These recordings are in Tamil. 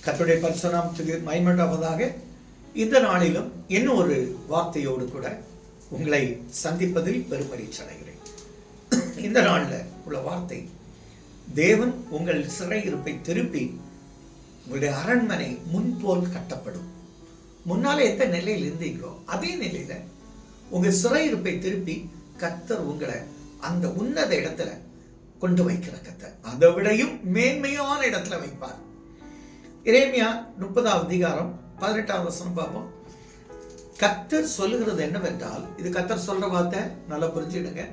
கத்துடைய பரிசுநாமத்துக்கு மைமண்டாவதாக இந்த நாளிலும் இன்னும் ஒரு வார்த்தையோடு கூட உங்களை சந்திப்பதில் பெருமகிழ்ச்சி அடைகிறேன். இந்த நாளில் உள்ள வார்த்தை தேவன் உங்கள் சிறையிருப்பை திருப்பி உங்களுடைய அரண்மனை முன்போல் கட்டப்படும். முன்னால் எந்த நிலையில் இருந்தீங்களோ அதே நிலையில உங்க சிறையிருப்பை திருப்பி கத்தர் உங்களை அந்த உன்னத இடத்துல கொண்டு வைக்கிற கத்தர் அதை விடையும் மேன்மையான இடத்துல வைப்பார். இரேமியா முப்பதாவது அதிகாரம் பதினெட்டாவது வசனம் பார்ப்போம். கத்தர் சொல்லுகிறது என்னவென்றால் இது கத்தர் சொல்ற வார்த்தை நல்லா புரிஞ்சுடுங்க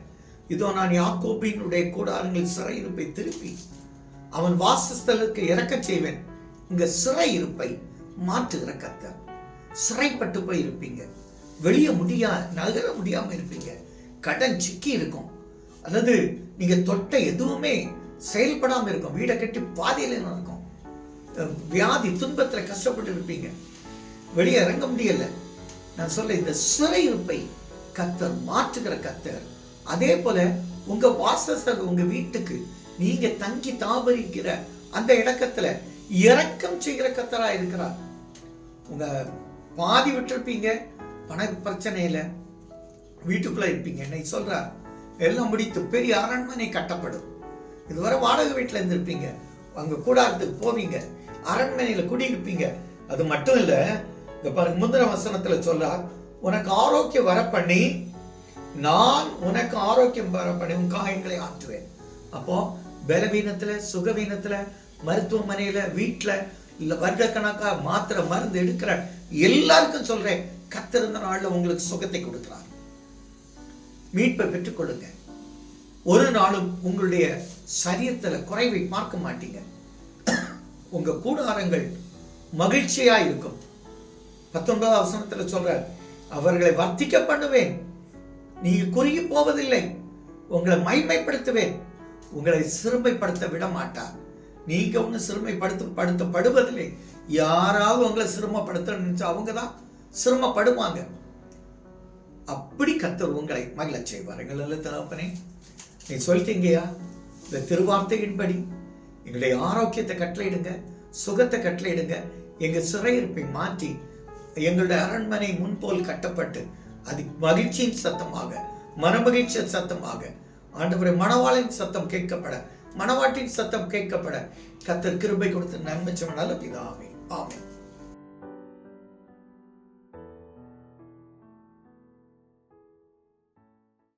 இதோ நான் யாக்கோபினுடைய கூடாரங்களில் சிறையிருப்பை திருப்பி அவன் வாசஸ்தலுக்கு இறக்கச் செய்வேன். உங்க சிறையிருப்பை மாற்றுகிற கத்தர் சிறைப்பட்டு போய் இருப்பீங்க. வெளியே முடியா நகர முடியாம இருப்பீங்க. கடன் சிக்கி இருக்கும். அல்லது நீங்க தொட்ட எதுவுமே செயல்படாம இருக்கும். வீடை கட்டி பாதையில இருக்கும் வியாதி துன்பத்தில் கஷ்டப்பட்டு இருப்பீங்க வெளியே இறங்க முடியல. நான் சொல்ல இந்த சிறையிருப்பை கத்தர் மாற்றுகிற கத்தர். அதே போல உங்க வாசஸ்தல் உங்க வீட்டுக்கு நீங்க தங்கி தாபரிக்கிற அந்த இடக்கத்துல இறக்கம் செய்கிற கத்தரா இருக்கிறார். உங்க பாதி விட்டிருப்பீங்க பண பிரச்சனையில வீட்டுக்குள்ள இருப்பீங்க. என்னை சொல்றார் எல்லாம் முடித்து பெரிய அரண்மனை கட்டப்படும். இதுவரை வாடகை வீட்டில் இருந்திருப்பீங்க. அங்க கூடாரத்துக்கு போவீங்க. அரண்மனையில குடியிருப்பீங்க. அது மட்டும் இல்லை இந்த பாருங்க முந்திர வசனத்துல சொல்றார் உனக்கு ஆரோக்கியம் வர பண்ணி நான் உனக்கு ஆரோக்கியம் வர பண்ணி உன் காயங்களை ஆற்றுவேன். அப்போ பலவீனத்தில் சுகவீனத்துல மருத்துவமனையில வீட்டில் வருடக்கணக்காக மாத்திரை மருந்து எடுக்கிற எல்லாருக்கும் சொல்றேன் கத்திருந்த நாளில் உங்களுக்கு சுகத்தை கொடுக்குறார். மீட்பை பெற்றுக்கொள்ளுங்க. ஒரு நாளும் உங்களுடைய சரீரத்துல குறைவை பார்க்க மாட்டீங்க. உங்க கூடாரங்கள் மகிழ்ச்சியா இருக்கும். பத்தொன்பதாம் வசனத்துல சொல்ற அவர்களை வர்த்திக்க பண்ணுவேன். நீங்க குறுகி போவதில்லை. உங்களை மைமைப்படுத்துவேன் உங்களை சிறுமைப்படுத்த விட மாட்டார் நீங்க ஒண்ணு சிறுமைப்படுத்த படுத்தப்படுவதில்லை. யாராவது உங்களை சிரமப்படுத்த நினைச்சா அவங்க தான் சிரமப்படுவாங்க அப்படி கத்தர் உங்களை மகிழச் செய்வார்கள் அல்ல தகப்பனே நீ சொல்லிட்டீங்கயா? இந்த திருவார்த்தையின்படி எங்களுடைய ஆரோக்கியத்தை கட்டளையிடுங்க சுகத்தை கட்டளையிடுங்க. எங்கள் சிறையிருப்பை மாற்றி எங்களுடைய அரண்மனை முன்போல் கட்டப்பட்டு அது மகிழ்ச்சியின் சத்தமாக மனமகிழ்ச்சியின் சத்தமாக ஆண்டவரை மணவாளின் சத்தம் கேட்கப்பட மணவாட்டின் சத்தம் கேட்கப்பட கத்தர் கிருபை கொடுத்து நன்மை நல்ல பிதாவே.